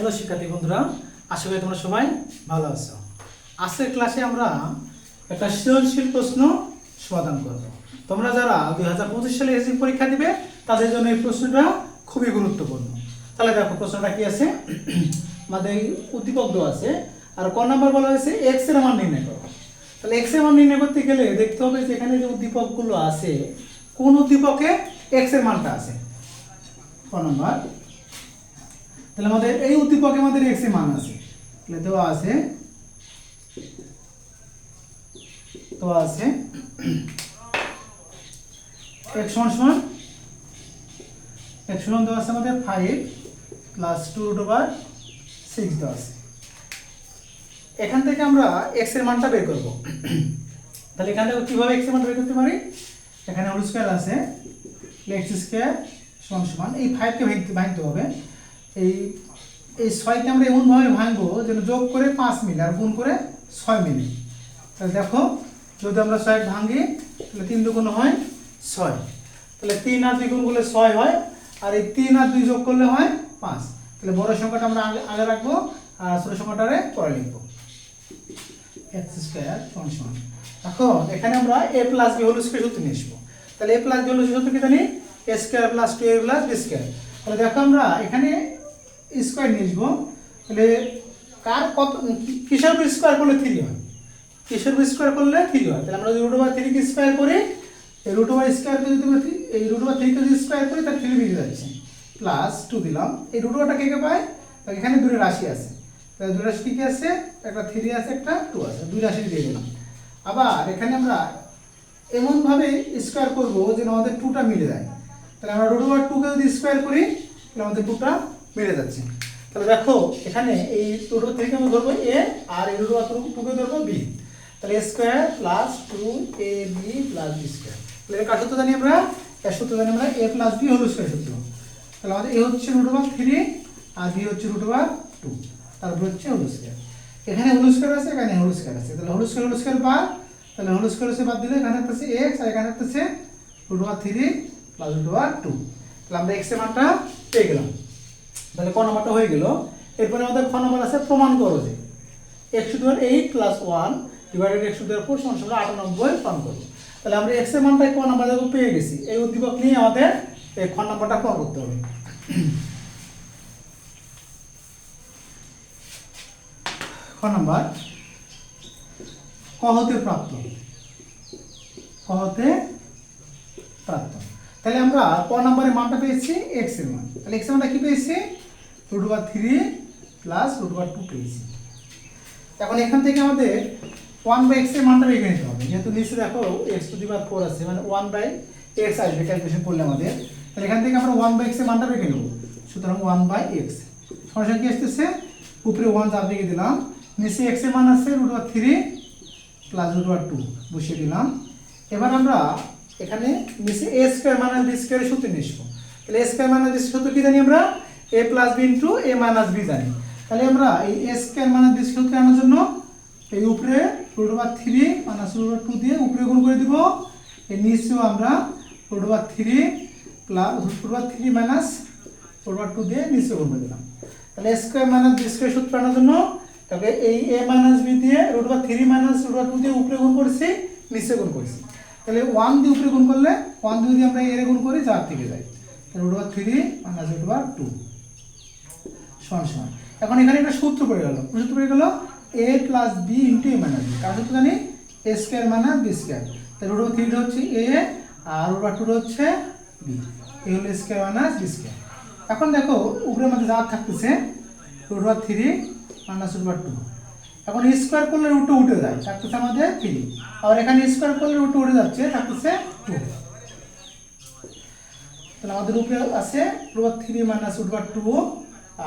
Hello শিক্ষার্থী বন্ধুরা, আশা করি তোমরা সবাই ভালো আছো। আজকের ক্লাসে আমরা একটা সৃজনশীল প্রশ্ন সমাধান করব। তোমরা যারা দুই হাজার পঁচিশ সালে এসি পরীক্ষা দিবে, তাদের জন্য এই প্রশ্নটা খুবই গুরুত্বপূর্ণ। তাহলে দেখো, প্রশ্নটা কি আছে? আমাদের উদ্দীপক দেওয়া আছে, আর ক নাম্বার বলা হয়েছে এক্সের মান নির্ণয় করো। তাহলে এক্সের মান নির্ণয় করতে গেলে দেখতে হবে যে এখানে যে উদ্দীপকগুলো আছে, কোন উদ্দীপকে এক্সের মানটা আছে? ক নাম্বার? তাহলে আমাদের এই উদ্দীপকে আমাদের এক্সের মান আছে। তাহলে দেওয়া আছে দেওয়া আছে এক্স সমান সমান এক্স সমান দেওয়া আছে আমাদের five plus two root over six দেওয়া আছে। এখান থেকে আমরা এক্সের মানটা বের করব। তাহলে এখান থেকে কীভাবে এক্সের মান বের করতে পারি? এখানে হোল স্কয়ার আছে এক্স স্কয়ার সমান সমান, এই ফাইভকে ভাঙতে ভাঙতে হবে। এই এই ছয়কে আমরা এমনভাবে ভাঙবো যেন যোগ করে পাঁচ মিলে আর গুণ করে ছয় মিলে। তাহলে দেখো, যদি আমরা ছয় ভাঙি, তাহলে তিন দুগুণ হয় ছয়। তাহলে তিন আর দুই গুণ করলে ছয় হয়, আর এই তিন আর দুই যোগ করলে হয় পাঁচ। তাহলে বড় সংখ্যাটা আমরা আগে আগে রাখব আর ছোট সংখ্যাটারে পরে লিখব। এক্স স্কোয়ার সমান? সমান এখন আমরা a plus b whole square সূত্র নিয়ে আসব। তাহলে এ প্লাস বি হোল সূত্র কি জানি? A square plus two a plus b square তাহলে দেখো আমরা এখানে স্কোয়ার নিয়ে আসব। তাহলে কার কত কিসের স্কোয়ার করলে থ্রি হয়? কিসের স্কোয়ার করলে থ্রি হয়? তাহলে আমরা রুট ওভার থ্রিকে স্কোয়ার করি, এই রুট ওভার স্কোয়ারকে যদি এই রুট ওভার থ্রিকে যদি স্কোয়ার করি, তাহলে থ্রি বেরিয়ে যাচ্ছে। প্লাস টু দিলাম। এই রুট ওভারটা কে কে পায়? তাহলে এখানে দুটো রাশি আছে। তাহলে দুটো রাশি কী কি আছে? একটা থ্রি আছে, একটা টু আছে। দুই রাশি দিয়ে দিলাম। আবার এখানে আমরা এমনভাবে স্কোয়ার করব যেন আমাদের টুটা মিলে যায়। তাহলে আমরা রুট ওভার টুকে যদি স্কোয়ার করি, তাহলে আমাদের টুটা মিলে যাচ্ছে। তাহলে দেখো, এখানে এই ওভার থ্রিকে আমি ধরবো এ আর এই ওভার টুকে ধরবো বি। তাহলে a square plus two a b plus b square তাহলে কার সূত্র জানি আমরা? এর সূত্র জানি আমরা a plus b whole square সূত্র। তাহলে আমাদের এ হচ্ছে রুট ওভার থ্রি আর বি হচ্ছে রুট ওভার টু তারপর হচ্ছে হোল স্কোয়ার এখানে হোল স্কোয়ার আছে, এখানে হোল স্কোয়ার আছে। তাহলে হোল স্কোয়ার হোল স্কোয়ার বাদ তাহলে হোল স্কোয়ার হচ্ছে বাদ দিলে এখানে হচ্ছে এক্স আর এখানে হচ্ছে root over three plus root over two তাহলে আমরা এক্সের মানটা পেয়ে গেলাম। তাহলে ক নম্বরটা হয়ে গেল। এরপরে আমাদের খ নম্বর আছে, প্রমাণ করো যে। X to eight plus one divided x to দেওয়ার ফোর সমান সমান আটানব্বই প্রমাণ করব। তাহলে আমরা এক্সের মানটা ক নাম্বার দেখো পেয়ে গেছি। এই উদ্দীপক নিয়ে আমাদের এই খ নাম্বারটা প্রমাণ করতে হবে। খ নাম্বার, ক হতে প্রাপ্ত? ক হতে প্রাপ্ত। তাহলে আমরা ক নাম্বারের মানটা পেয়েছি এক্সের মান। তাহলে এক্সের মানটা কি পেয়েছি? Root over three plus root over two পেয়েছি এখন এখান থেকে আমাদের ওয়ান বাই এক্সের মানটা করে নিতে হবে। যেহেতু নিচে দেখো x to the power four আছে মানে ওয়ান বাই এক্স আসবে ক্যালকুলেশন করলে আমাদের। তাহলে এখান থেকে আমরা ওয়ান বাই এক্সের মানটা করে নেব। সুতরাং ওয়ান বাই এক্স সমস্যা কি আসতেছে? উপরে ওয়ান চাপ দিকে দিলাম, নিচে এক্সের মান আছে root over three plus root over two বসিয়ে দিলাম। এবার আমরা এখানে নিচে এ স্কোয়ার মাইনাস বি স্কোয়ারের সূত্র আসব। তাহলে এ স্কোয়ার মাইনাস বি সূত্র কি জানি আমরা? A plus b into a minus b জানি। তাহলে আমরা এই এ স্কোয়ার মাইনাস বি সূত্র আনার জন্য এই উপরে root over three minus root over two দিয়ে উপরে গুণ করে দিব। এই নিচেও আমরা root over three plus root over three minus root over two দিয়ে নিচে গুণ করে দিলাম। তাহলে a square minus b square সূত্র আনার জন্য তবে এই এ মাইনাস বি দিয়ে root over three minus root over two দিয়ে উপরে গুণ করেছি নিচে গুণ করেছি। তাহলে ওয়ান দিয়ে উপরে গুণ করলে ওয়ান দিয়ে আমরা এর গুণ করি চার থেকে যাই। তাহলে root over three minus root over two সমান সমান। এখন এখানে একটা সূত্র পড়ে গেল। সূত্র পড়ে গেল a plus b into a minus b কার সূত্র জানি? A square minus b square তাহলে রুট ওভার থ্রিটা হচ্ছে এ আর রুট ওভার হচ্ছে বি এ হলো স্কোয়ার মাইনাস বি স্কোয়ার এখন দেখো, উপরের মধ্যে যা থাকতেছে root over three minus root over two এখন স্কোয়ার করলে রুটটা উঠে যায়, থাকতেছে আমাদের থ্রি আর এখানে স্কোয়ার করলে রুটটা উঠে যাচ্ছে, থাকতেছে টু তাহলে আমাদের উপরে আছে root three minus root over two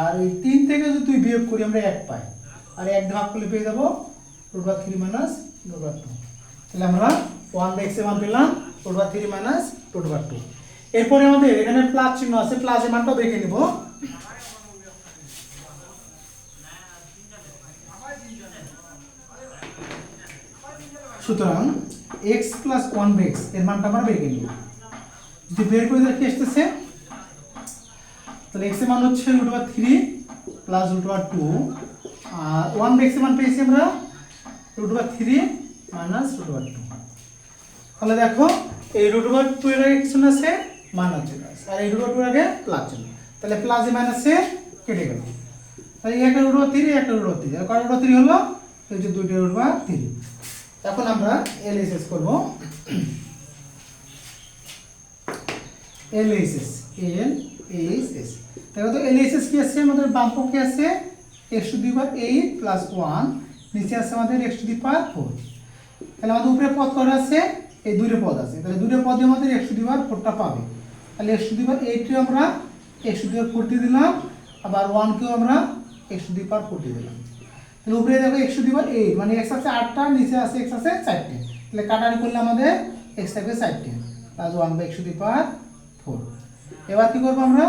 আর এই তিন থেকে যদি তুই বিয়োগ করি, আমরা এক পাই। আর এক ভাগ করলে পেয়ে যাব root over three minus root over two. তাহলে আমরা ওয়ান বাই এক্সের মান পেলাম, root over three minus root over two. এরপরে আমাদের এখানে প্লাস চিহ্ন আছে প্লাসের মানটাও দেখে নিব। সুতরাং এক্স প্লাস ওয়ান বাই এক্সের মানটা আমরা বের করে নিব। যদি বের করে দেখি আসতেছে? তাহলে এক্সের মান হচ্ছে root over three plus root over two আর ওয়ান বেক্সের মান পেয়েছি আমরা root over three minus root over two তাহলে দেখো এই রুট ওভার টু এর আগে কিছু আছে মাইনাস চলে আসে আর এই রুট ওভার টু এর আগে প্লাস চলে তাহলে প্লাসে মাইনাসে কেটে গেল তাহলে একটা রুট ওভার থ্রি একটা রুট ওভার থ্রি আর কয় রুট ওভার থ্রি হলো এই যে দুইটা রুট ওভার থ্রি এখন আমরা এলএসএস করব এলএসএস এল এইচ এস দেখো তো এলএসএস কি আছে, আমাদের বাম পক্ষে আছে x to the power eight plus one নিচে আছে আমাদের x to the power four তাহলে আমাদের উপরে পদ করা আছে, এই দুটো পদ আছে। তাহলে দুটো পদে আমাদের এক্স টু দি পাওয়ার ফোরটা পাবে। তাহলে এক্স টু দি পাওয়ার এইটকেও আমরা এক্স টু দি পাওয়ার ফোরটি দিলাম, আবার ওয়ানকেও আমরা এক্স টু দি পাওয়ার ফোরটি দিলাম। তাহলে উপরে দেখো x to the power eight মানে এক্স আছে আটটা, নিচে আছে এক্স আছে চারটে। তাহলে কাটারি করলে আমাদের এক্স থাকবে চারটে plus one by x to the power four এবার কী করব আমরা?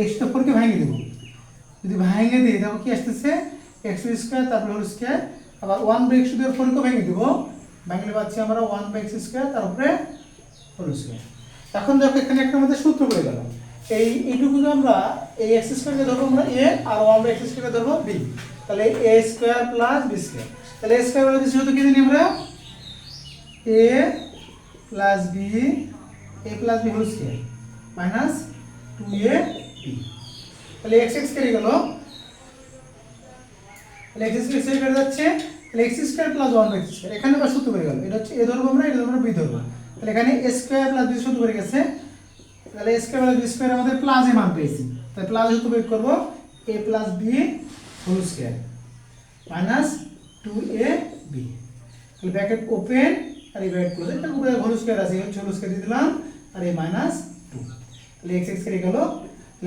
এক্স টু ফোরকে ভেঙে দেবো। যদি ভেঙে দিই দেখো কি আসতেছে? এক্স স্কোয়ার তারপরে হোল স্কোয়ার আবার ওয়ান বাই এক্স দিয়ে ফোরকে ভেঙে দেবো। ভাঙলে পাচ্ছি আমরা ওয়ান বাই এক্স স্কোয়ার তারপরে হোল স্কোয়ার এখন দেখো, এখানে একটা আমাদের সূত্র পড়ে গেল। এই, এইটুকুকে আমরা এই এক্স স্কোয়ারকে ধরবো আমরা এ আর ওয়ান বাই এক্স স্কোয়ারকে ধরবো বি তাহলে a square plus b square তাহলে a square plus b square কি জানি আমরা? A plus b a plus b whole square minus two a তাহলে এক্স এক্স কেটে গেল। তাহলে এক্স স্কোয়ার এক্স কেটে যাচ্ছে। তাহলে x square plus one x square এখানে আবার সূত্র বেড়ে গেল। এটা হচ্ছে এ ধরবো আমরা, এটা ধরবো বি ধরবো। তাহলে এখানে এ স্কোয়ার প্লাস বি সূত্র বেড়ে গেছে। তাহলে a square plus b square আমাদের প্লাসে মান পেয়েছি। তাহলে প্লাস সূত্র বের করব। A plus b whole square minus two a b তাহলে ব্র্যাকেট ওপেন আর এই ব্র্যাকেট ক্লোজ এটা উপরে হোল স্কোয়ার আছে হোল স্কোয়ার দিয়ে দিলাম। আর এই মাইনাস টু তাহলে এক্স এক্স কেটে গেল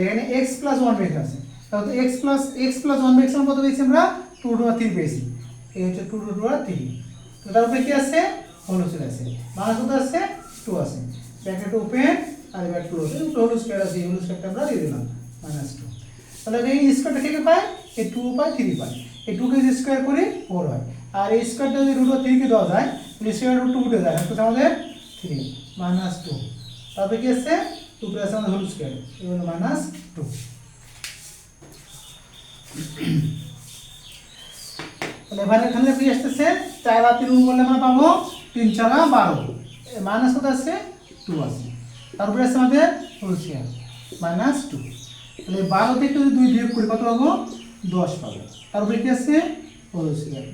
এখানে এক্স প্লাস ওয়ান বেস আছে। তাহলে x plus x plus one base কত পেয়েছি আমরা? টু টু থ্রি পেয়েছি। এই হচ্ছে টু টু টু আর থ্রি তো তার উপরে কি আছে? স্কোয়ার আছে। মাইনাস কত আছে? টু আছে। ব্র্যাকেট ওপেন আর ব্র্যাকেট ক্লোজ হোল স্কোয়ার আছে, এই হোল স্কোয়ারটা আমরা দিয়ে দিলাম মাইনাস টু তাহলে এই স্কোয়ারটা থেকে পাই এই টু পাই থ্রি পাই এই টুকে যদি স্কোয়ার করি ফোর হয়। আর এই স্কোয়ারটা যদি রুট থ্রিকে দেওয়া যায় স্কোয়ার রুট টু উঠে যায়। আমাদের থ্রি মাইনাস টু তারপরে কি আছে? টু প্লাস আমাদের হোল স্কোয়ার হলো মাইনাস টু এবারে এখানে কি আসতেছে? চার আর তিন করলে আমরা পাবো তিন চারা বারো। মাইনাস কত আছে টু আছে তারপরে আছে আমাদের হোল মাইনাস টু তাহলে বারো থেকে যদি দুই বিয়োগ করি, কত পাবো? দশ পাবো। তারপরে কি আছে হোল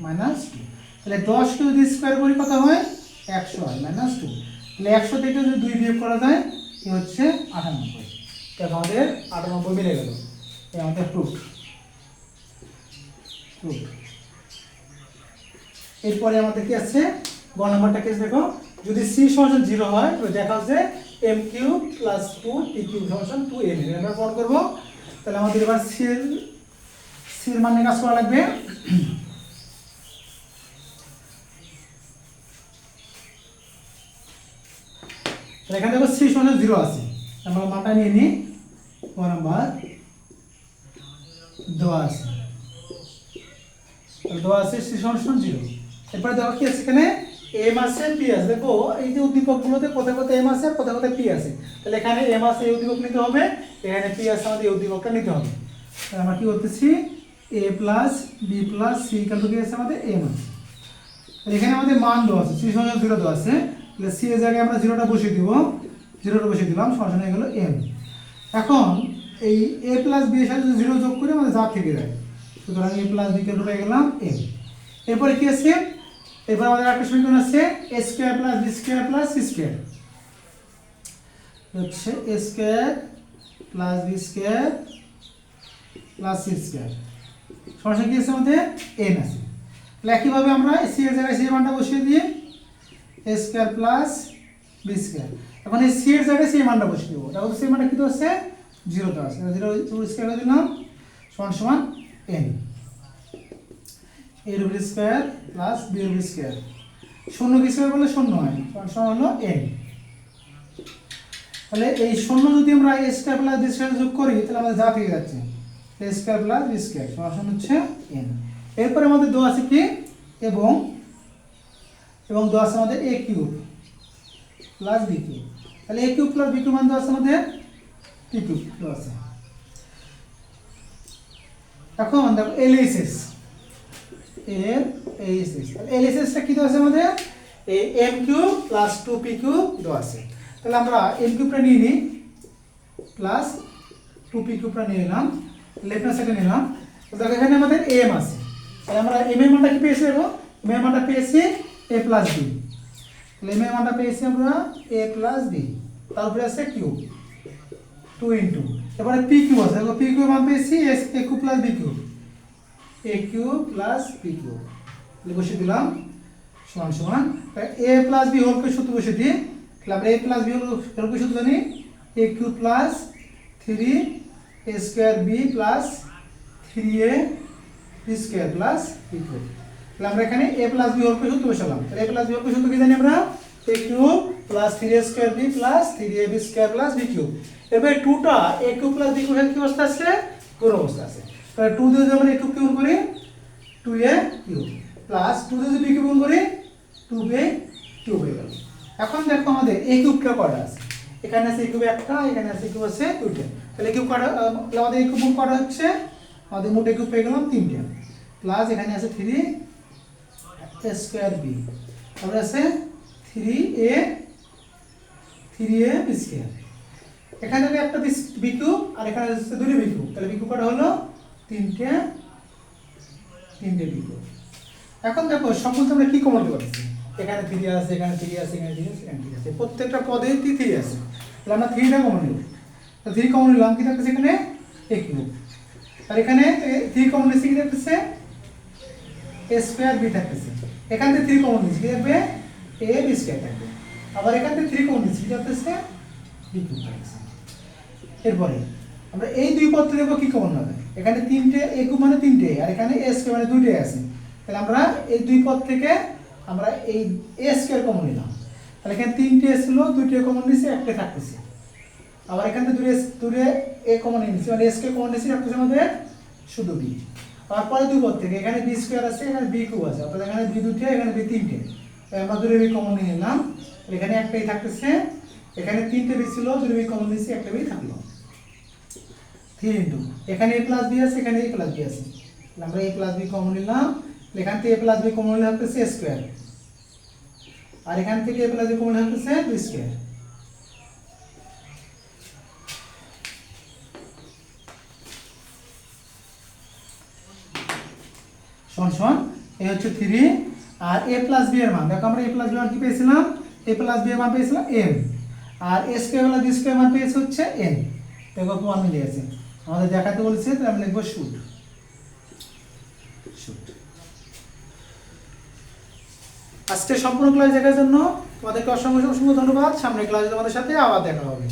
মাইনাস টু তাহলে দশকে যদি স্কোয়ার করি, কত হয়? একশো হয় মাইনাস টু তাহলে একশো থেকে যদি দুই বিয়োগ করা যায় এ হচ্ছে? আটানব্বই। তো আমাদের আটানব্বই মিলে গেল। আমাদের প্রুফ প্রুফ এরপরে আমাদের কি আছে? গ নাম্বারটা কেস দেখো? যদি সি সমান জিরো হয় তো দেখা হচ্ছে m q plus two p q সমান টু এম আমরা প্রমাণ করব। তাহলে আমাদের এবার সির সির মানে কাজ করা লাগবে। এখানে দেখো সি সমান জিরো আছে। আমরা মানটা নিয়ে নিই ক নাম্বার দেওয়া আছে। দেওয়া আছে সি সমান জিরো এরপরে দেখো কি আছে এখানে? এম আছে পি আছে। দেখো, এই যে উদ্দীপকগুলোতে কোথায় কোথায় এম আছে কোথায় কোথায় পি আছে। তাহলে এখানে এম আছে, এই উদ্দীপক নিতে হবে। এখানে পি আছে, আমাদের এই উদ্দীপকটা নিতে হবে। তাহলে আমরা কি করতেছি? A plus b plus c equal কি আছে আমাদের? এম আছে। এখানে আমাদের মান দেওয়া আছে সি সমান জিরো দেওয়া আছে। তাহলে সি এর জায়গায় আমরা জিরোটা বসিয়ে দিব জিরোটা বসিয়ে দিলাম সমান হয়ে গেল এম এখন এই এ প্লাস বি এর সাথে জিরো যোগ করে, আমাদের যা থেকে যায়? সুতরাং এ প্লাস বি কে ঢুকে গেলাম এম এরপরে কি আছে? এরপর আমাদের একটা সমীকরণ আছে a square plus b square plus c square হচ্ছে a square plus b square plus c square সমস্যা কি আছে আমাদের? এন আছে। তাহলে একইভাবে আমরা সি এর জায়গায় সি মানটা বসিয়ে দিয়ে a square plus b square এখন এই সি এর জায়গায় সি এর মানটা বসিয়ে দেবো। তাহলে সি এর মানটা কী দেওয়া জিরো দেওয়া আছে জিরো স্কোয়ার করে দিলাম সমান সমান এন এর উপর স্কোয়ার প্লাস বি উপর স্কোয়ার শূন্য কি স্কোয়ার বলে শূন্য হয়? সমান সমান হলো এন তাহলে এই শূন্য যদি আমরা a square plus b square যোগ করি, তাহলে আমাদের যা থেকে যাচ্ছে? A square plus b square সমান হচ্ছে এন এরপরে আমাদের দেওয়া আছে কি? এবং এবং আছে আমাদের a cube plus b cube তাহলে a cube plus b cube মান আছে আমাদের টি কিউব আছে। এখন দেখো এলএসএস এর এইচএস এলএসএসটা কি দেওয়া আছে আমাদের? এই m q plus two p q দেওয়া আছে। তাহলে আমরা এম কিউবটা নিয়ে নিই। প্লাস টু পি কিউবটা নিয়ে নিলাম। লেফট হ্যান্ড সাইডে নিলাম। দেখো এখানে আমাদের এম আছে। তাহলে আমরা এম এর মানটা কি পেয়েছি দেখো? এম এর মানটা পেয়েছি এ প্লাস বি তাহলে এম এর পেয়েছি আমরা এ প্লাস বি তারপরে আছে কিউ টু ইন্টু এবারে পি কিউ আছে। পি কিউ মান পেয়েছি s a q plus b q a q plus p q বসে দিলাম। সমান সমান। এ প্লাস বি হোলকে সূত্র বসে দিই। তাহলে আমরা এ প্লাস বি হোলকে সূত্র জানি। A cube plus three a square b plus three a b square plus b cube তাহলে আমরা এখানে এ প্লাস বি হোলকে সূত্র বসালাম। তাহলে এ প্লাস বি হোলকে সূত্র কি জানি আমরা a cube plus three a square b plus three a b square plus b cube এবার টুটা a cube plus b cube কি অবস্থা আছে? কোন অবস্থা আছে? তাহলে টু দিয়ে যদি আমরা এ কিউ কিউব করি two a cube plus two দিয়ে যদি বি কিউব করি টু বি কিউব হয়ে গেল। এখন দেখো আমাদের এ কিউবটা কটা আছে? এখানে আছে কিউব একটা, এখানে আছে কিউব আছে দুইটা। তাহলে কিউব কটা আমাদের কিউব কটা হচ্ছে? আমাদের মোট কিউব পেয়ে গেলাম তিনটা। প্লাস এখানে আছে থ্রি স্কোয়ার বি তারপরে আছে three a three a b square এখানে হবে একটা বি কিউব আর এখানে আছে দুটো বি কিউব তাহলে বি কিউব কটা হলো? তিনটে তিনটে বি কিউব এখন দেখো সম্পূর্ণ আমরা কি কমন করতেছি এখানে থ্রি আছে, এখানে থ্রি আছে, এখানে থ্রি আছে, এখানে থ্রি আছে। প্রত্যেকটা পদে থ্রি আছে। তাহলে আমরা থ্রিটা কমন নিব থ্রি কমন নিলাম, কি থাকতেছে এখানে? এ কিউব আর এখানে থ্রি কমন নিচ্ছি কি থাকতেছে? এ স্কোয়ার বি থাকতেছে। এখান থেকে থ্রি কমন নিচ্ছি কি থাকবে এ বি স্কোয়ার থাকবে। আবার এখান থেকে থ্রি কমন নিচ্ছি কি থাকতেছে বি থাকতেছে এরপরে, আমরা এই দুই পদ থেকে কি কমন হবে এখানে তিনটে এ কিউব মানে তিনটে, আর এখানে এ স্কোয়ার মানে দুইটাই আছে। তাহলে আমরা এই দুই পদ থেকে আমরা এই এ স্কোয়ার কমন নিলাম। তাহলে এখানে তিনটে ছিল, দুইটে কমন নিয়েছি একটা থাকতেছে। আবার এখান থেকে দূরে দূরে এ কমন নিয়েছি মানে এস কে কমন নিয়েছি রাখতেছে আমাদের শুধু বি তারপরে দুই পদ থেকে, এখানে বি স্কোয়ার আছে, এখানে বি কিউব আছে, অর্থাৎ এখানে বি দুটো এখানে বি তিনটে। আমরা দূরে বি কমন নিয়ে নিলাম। এখানে একটাই থাকতেছে, এখানে তিনটে বি ছিল দূরে বি কমন নিয়েছি, একটা বি থাকল। থ্রি ইন্টু, এখানে এ প্লাস বি আছে, এখানে এ প্লাস বি আছে। আমরা এ প্লাস বি কমন নিলাম। এখান থেকে এ প্লাস বি কমন নিলে হচ্ছে স্কোয়ার। আর এখান থেকে এ প্লাস বি কমন হচ্ছে বি স্কোয়ার। সমান সমান এ হচ্ছে থ্রি আর এ প্লাস বি এর মান। দেখো আমরা এ প্লাস বি মান কি পেয়েছিলাম? এ প্লাস বি এর মান পেয়েছিলাম M R a square plus b square মান পেয়েছে হচ্ছে এন দেখো প্রমাণ মিলে গেছে। আমাদের দেখাতে বলেছে তাহলে আমি লিখব শুট শুট আজকে সম্পূর্ণ ক্লাস দেখার জন্য তোমাদেরকে অসংখ্য অসংখ্য ধন্যবাদ। সামনের ক্লাসে তোমাদের সাথে আবার দেখা হবে।